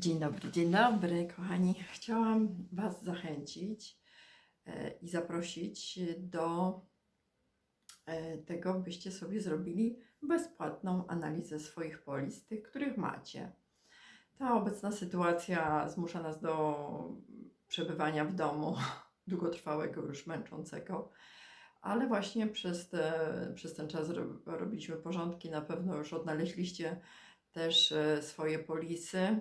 Dzień dobry, dzień dobry, kochani. Chciałam Was zachęcić e, i zaprosić do e, tego, byście sobie zrobili bezpłatną analizę swoich polis, tych, których macie. Ta obecna sytuacja zmusza nas do przebywania w domu, długotrwałego, już męczącego, ale właśnie przez, te, przez ten czas ro- robiliśmy porządki. Na pewno już odnaleźliście też e, swoje polisy.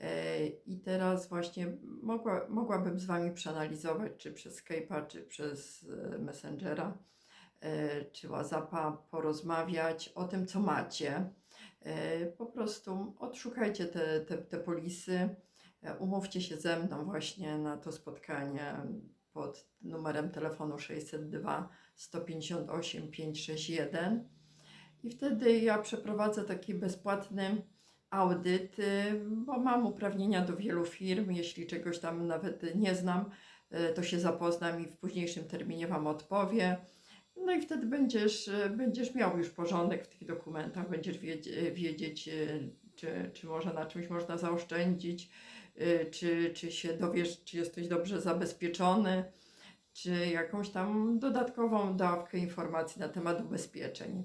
E, I teraz właśnie mogła, mogłabym z Wami przeanalizować, czy przez Skype'a, czy przez e, Messengera, e, czy WhatsAppa, porozmawiać o tym, co macie. Po prostu odszukajcie te, te, te polisy, umówcie się ze mną właśnie na to spotkanie pod numerem telefonu 602 158 561 i wtedy ja przeprowadzę taki bezpłatny audyt, bo mam uprawnienia do wielu firm. Jeśli czegoś tam nawet nie znam, y, to się zapoznam i w późniejszym terminie Wam odpowie. No i wtedy będziesz, y, będziesz miał już porządek w tych dokumentach, będziesz wiedzie- wiedzieć, czy, czy może na czymś można zaoszczędzić, czy, czy się dowiesz, czy jesteś dobrze zabezpieczony, czy jakąś tam dodatkową dawkę informacji na temat ubezpieczeń.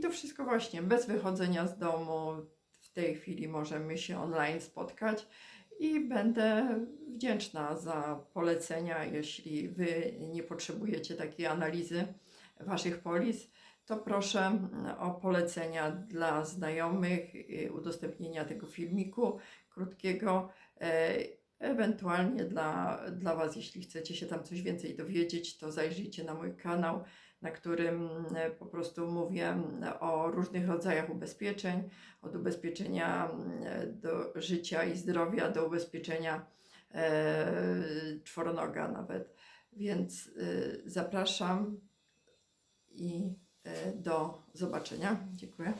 I to wszystko właśnie bez wychodzenia z domu. W tej chwili możemy się online spotkać i będę wdzięczna za polecenia. Jeśli Wy nie potrzebujecie takiej analizy Waszych polis, to proszę o polecenia dla znajomych, y, udostępnienia tego filmiku krótkiego. Ewentualnie dla, dla Was, jeśli chcecie się tam coś więcej dowiedzieć, to zajrzyjcie na mój kanał na którym e, po prostu mówię o różnych rodzajach ubezpieczeń, od ubezpieczenia e, do życia i zdrowia do ubezpieczenia e, czworonoga nawet. Więc e, zapraszam i e, do zobaczenia. Dziękuję.